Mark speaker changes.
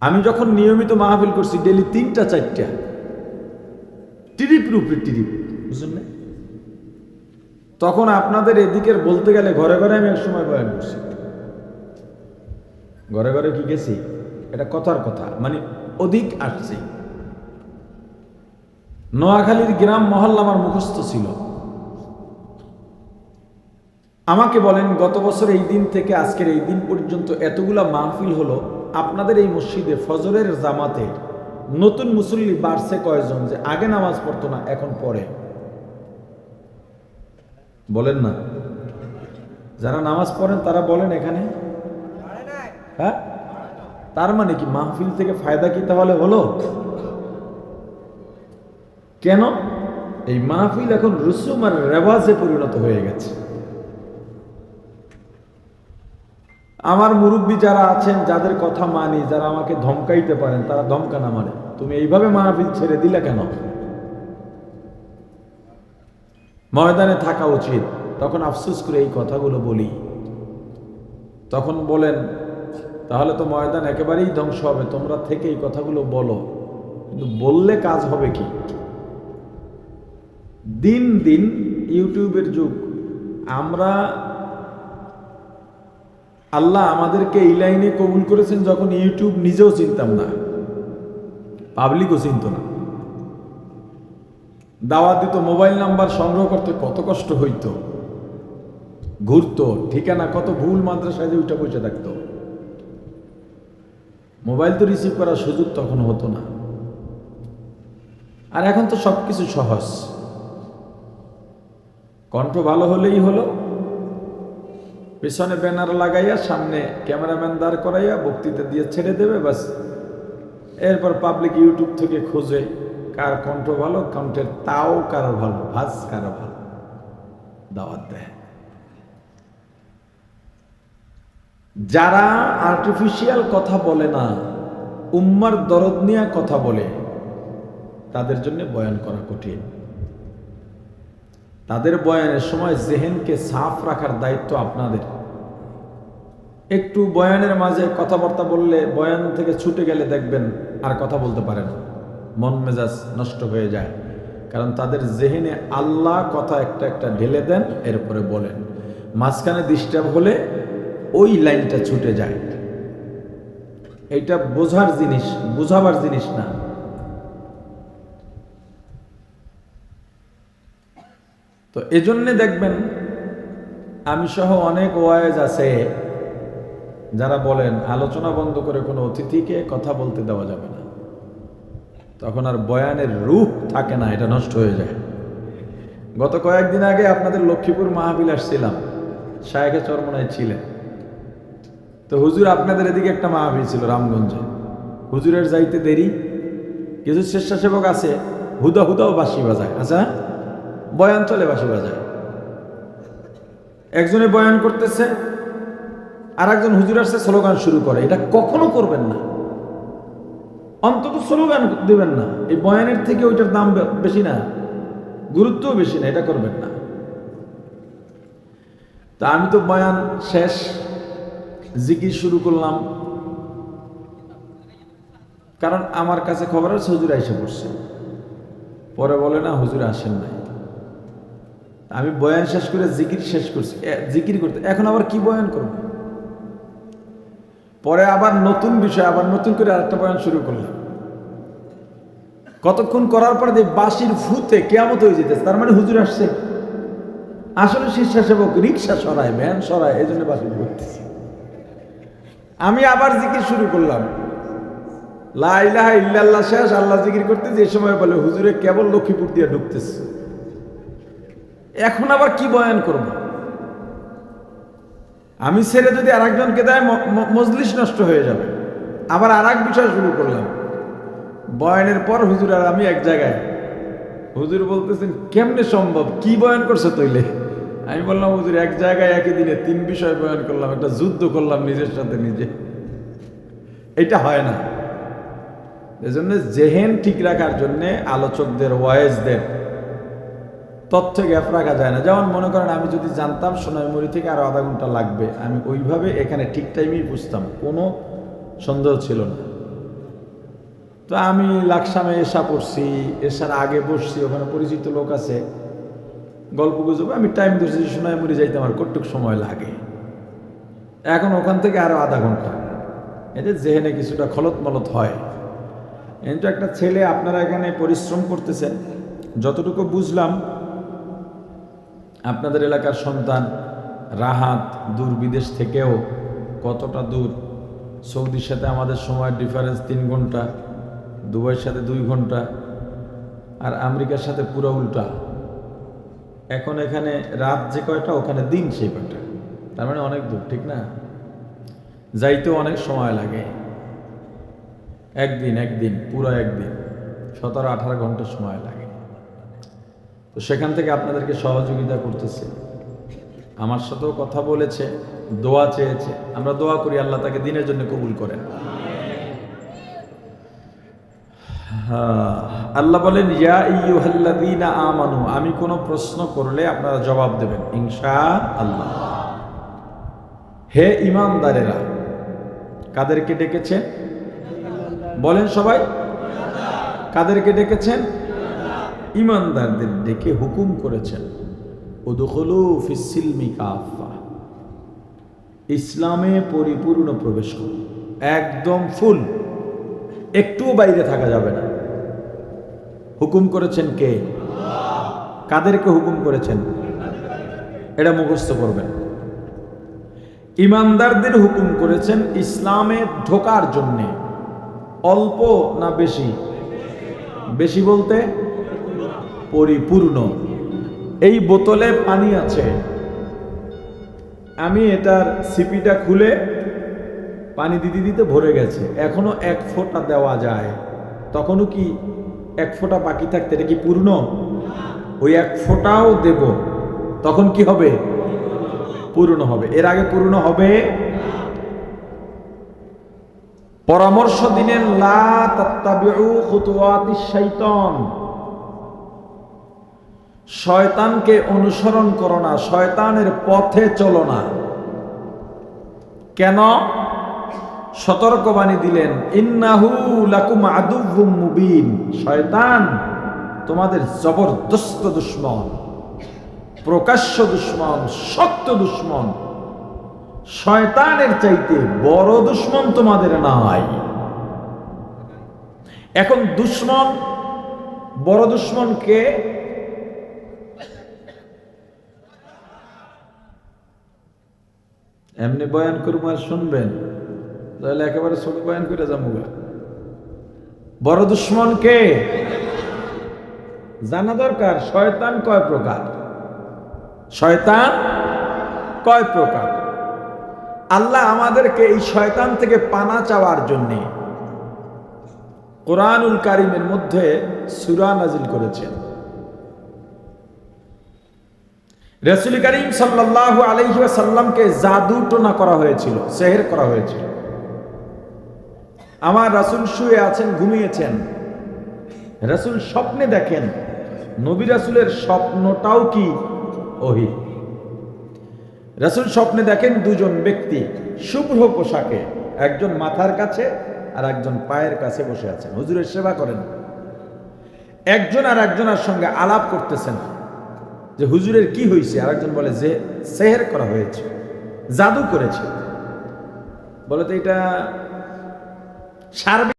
Speaker 1: আমি যখন নিয়মিত মাহফিল করছি ডেলি তিনটা, চারটা। টিরিপ রূপে, টিরিপ। বুঝলেন না? তখন আপনাদের এদিকের বলতে গেলে ঘরে ঘরে আমি এক সময় বয়ান করছি। ঘরে ঘরে কি গেছি? এটা কথার কথা মানে অধিক আসছে। নোয়াখালীর গ্রাম মহল্লা আমার মুখস্থ ছিল। আমাকে বলেন, গত বছর এই দিন থেকে আজকের এই দিন পর্যন্ত এতগুলা মাহফিল হলো আপনাদের এই মসজিদে ফজরের জামাতে নতুন মুসল্লি বাড়ছে কয়জন যে আগে নামাজ পড়তো না, এখন পড়ে? বলেন না। যারা নামাজ পড়েন, তারা বলেন এখানে। হ্যাঁ? তার মানে কি মাহফিল থেকে ফায়দা কি তাহলে হলো? কেন? এই মাহফিল এখন রুসুম আর রেওয়াজে পরিণত হয়ে গেছে। আমার মুরব্বী যারা আছেন, যাদের কথা মানি, যারা আমাকে ধমকাইতে পারেন, তারা ধমকা না মানে। তুমি এইভাবে মাহফিল ছেড়ে দিলে কেন? ময়দানে থাকা উচিত। তখন আফসোস করে এই কথাগুলো বলি। তখন বলেন, তাহলে তো ময়দান একেবারেই ধ্বংস হবে। তোমরা থেকে এই কথাগুলো বলো। কিন্তু বললে কাজ হবে কি? দিন দিন ইউটিউবের যুগ। আমরা আল্লাহ আমাদেরকে এই লাইনে কবুল করেছেন যখন ইউটিউব নিজেও চিনতাম না। পাবলিকও চিনত না। দাওয়াত দিত, মোবাইল নাম্বার সংগ্রহ করতে কত কষ্ট হইতো। ঘুরতো, ঠিকানা, কত ভুল মাদ্রাসায় উঠে বসে থাকতো। মোবাইল তো রিসিভ করার সুযোগ তখন হতো না। আর এখন তো সব কিছু সহজ। কণ্ঠ ভালো হলেই হলো পেছনে ব্যানার লাগাইয়া, সামনে ক্যামেরাম্যান দাঁড় করাইয়া বক্তৃতা দিয়ে ছেড়ে দেবে, বাস। এরপর পাবলিক ইউটিউব থেকে খোঁজে কার কণ্ঠ ভালো, কণ্ঠের তাও কারও ভালো, ভাজ কারও ভালো। দাওয়াত দেয়। যারা আর্টিফিশিয়াল কথা বলে না, উম্মার দরদ নিয়ে কথা বলে, তাদের জন্য বয়ান করা কঠিন। তাদের বয়ানের সময় জেহেনকে সাফ রাখার দায়িত্ব আপনাদের। একটু বয়ানের মাঝে কথাবার্তা বললে বয়ান থেকে ছুটে গেলে দেখবেন আর কথা বলতে পারে না। মন মেজাজ নষ্ট হয়ে যায়। কারণ তাদের জেহেনে আল্লাহ কথা একটা একটা ঢেলে দেন, এরপরে বলেন। মাঝখানে ডিস্টার্ব হলে ওই লাইনটা ছুটে যায়। এটা বোঝার জিনিস, বোঝাবার জিনিস না। তো এজন্যে দেখবেন আমি সহ অনেক ওয়াইজ আছে যারা বলেন, আলোচনা বন্ধ করে কোনো অতিথিকে কথা বলতে দেওয়া যাবে না। তখন আর বয়ানের রূপ থাকে না, এটা নষ্ট হয়ে যায়। গত কয়েকদিন আগে আপনাদের লক্ষ্মীপুর মাহবিল আসছিলাম, শায়েখে চরমনায় ছিলেন। তো হুজুর আপনাদের এদিকে একটা মাহবিল ছিল রামগঞ্জে। হুজুরের যাইতে দেরি, কিছু স্বেচ্ছাসেবক আছে, হুদা হুদাও বাঁশি বাজায়। আচ্ছা? বয়ান চলে বাঁশি বাজায়। একজনে বয়ান করতেছে আর একজন হুজুর আসছে, স্লোগান শুরু করে। এটা কখনো করবেন না। অন্তত স্লোগান দেবেন না। এই বয়ানের থেকে ওইটার দাম বেশি না। গুরুত্বও বেশি না, এটা করবেন না। তা আমি তো বয়ান শেষ, জিকির শুরু করলাম। কারণ আমার কাছে খবর আছে, হুজুর এসে পড়ছে পরে বলে, না, হুজুর আসেন নাই। আমি বয়ান শেষ করে জিকির শেষ করছি। জিকির করতে এখন আবার কি বয়ান করব? পরে আবার নতুন বিষয়, আবার নতুন করে আরেকটা বয়ান শুরু করলাম। কতক্ষণ করার পরে যে বাঁশির ফুতে কেয়ামত হয়ে যেতেছে, তার মানে হুজুর আসছে। আসলে স্বেচ্ছাসেবক রিক্সা সরায়, ভ্যান সরায়, এই জন্য বাঁশি করতেছে আমি আবার জিকির শুরু করলাম। লা ইলাহা ইল্লাল্লাহ শেষ, আল্লাহ জিকির করতে যে সময় বলে, হুজুরে কেবল লক্ষ্মীপুর দিয়ে ঢুকতেছে। এখন আবার কি বয়ান করব? আমি ছেড়ে যদি আরেকজনকে দেয়, ম- ম- মজলিস নষ্ট হয়ে যাবে। আবার আর এক বিষয় শুরু করলাম। বয়ানের পর হুজুর আর আমি এক জায়গায়। হুজুর বলতেছেন, কেমনে সম্ভব? কি বয়ান করছে তৈলে? আমি বললাম, হুজুর, এক জায়গায় একই দিনে তিন বিষয় বয়ান করলাম। একটা যুদ্ধ করলাম নিজের সাথে নিজে। এটা হয় না। এজন্য জেহেন ঠিক রাখার জন্যে আলোচকদের ওয়াইজদের তথ্য গ্যাপ রাখা যায় না। যেমন মনে করেন আমি যদি জানতাম সোনাইমুড়ি থেকে আরও আধা ঘণ্টা লাগবে, আমি ওইভাবে এখানে ঠিক টাইমেই বুঝতাম, কোনো সন্দেহ ছিল না। তো আমি লাকসামে এসা পড়ছি, এসার আগে বসছি, ওখানে পরিচিত লোক আছে, গল্প গুজব, আমি টাইম ধরছি মরে যাইতে আমার কটুক সময় লাগে। এখন ওখান থেকে আরও আধা ঘণ্টা। এতে জেহেনে কিছুটা খলত মলত হয়। কিন্তু একটা ছেলে আপনারা এখানে পরিশ্রম করতেছেন, যতটুকু বুঝলাম আপনাদের এলাকার সন্তান রাহাত দূর বিদেশ থেকেও কতটা দূর? সৌদির সাথে আমাদের সময়ের ডিফারেন্স তিন ঘণ্টা, দুবাইয়ের সাথে দুই ঘণ্টা, আর আমেরিকার সাথে পুরো উল্টা। এখন এখানে রাত যে কয়টা, ওখানে দিন সেই কয়টা। তার মানে অনেক দূর, ঠিক না? যাইতেও অনেক সময় লাগে। একদিন একদিন, পুরো একদিন। সতেরো, আঠারো ঘণ্টা সময় লাগে। তো সেখান থেকে আপনাদেরকে সহযোগিতা করতেছে। আমার সাথেও কথা বলেছে দোয়া চেয়েছে। আমরা দোয়া করি আল্লাহ তাকে দিনের জন্য কবুল করেন। হ্যাঁ, আল্লাহ বলেন ইয়া আমানু আমি কোনো প্রশ্ন করলে আপনারা জবাব দেবেন ইনশা আল্লাহ হে ইমানদারেরা কাদেরকে ডেকেছেন? বলেন সবাই। কাদেরকে ডেকেছেন? ইমানদারদের ডেকে হুকুম করেছেন কাফা ইসলামে পরিপূর্ণ প্রবেশ করুন একদম ফুল, একটুও বাইরে থাকা যাবে না। হুকুম করেছেন কে? কাদেরকে হুকুম করেছেন? এটা মুখস্থ করবেন ইমানদারদের হুকুম করেছেন ইসলামে ঢোকার জন্যে, অল্প না বেশি? বেশি বলতে পরিপূর্ণ। এই বোতলে পানি আছে। আমি এটার সিপিটা খুলে পানি দিতে দিতে ভরে গেছে। এখনও এক ফোঁটা দেওয়া যায়। তখনও কি এক ফোঁটা বাকি থাকতে এটা কি পূর্ণ? ওই এক ফোঁটাও দেব। তখন কি হবে? পূর্ণ হবে। এর আগে পূর্ণ হবে? পরামর্শ দিলেন, লা তাত্তাবিউ খুতুওয়াতিশ শাইতান। শয়তানকে অনুসরণ করো না, শয়তানের পথে চলো না। কেন? সতর্কবাণী দিলেন, ইন্নাহু লাকুম আদুব্বুম মুবিন। শয়তান তোমাদের জবরদস্ত দুশ্মন, প্রকাশ্য দুশ্মন শক্ত দুশ্মন। শয়তানের চাইতে বড় দুশ্মন তোমাদের নাই। এখন দুশ্মন, বড় দুশ্মন এমনি বয়ান করব আর শুনবেন। তাহলে একেবারে ছোট বয়ান করে যাব বড় দুশ্মন কে? জানা দরকার, শয়তান কয় প্রকার? শয়তান কয় প্রকার? আল্লাহ আমাদেরকে এই শয়তান থেকে পানা চাওয়ার জন্যে কোরআনুল কারিমের মধ্যে সুরা নাজিল করেছেন। রসুল করিম সাল্লাহ আলহি সাল্লামকে জাদু টোনা করা হয়েছিল, সেহের করা হয়েছিল। আমার রাসুল শুয়ে আছেন, ঘুমিয়েছেন। রাসুল স্বপ্নে দেখেন, নবী রাসুলের স্বপ্নটাও কি ওহি? রাসুল স্বপ্নে দেখেন দুজন ব্যক্তি শুভ্র পোশাকে, একজন মাথার কাছে আর একজন পায়ের কাছে বসে আছেন। হুজুরের সেবা করেন। একজন আর একজনের সঙ্গে আলাপ করতেছেন। যে হুজুরের কি হয়েছে আর একজন বলে, যে সেহের করা হয়েছে, জাদু করেছে। বলে তো এটা সার্বিক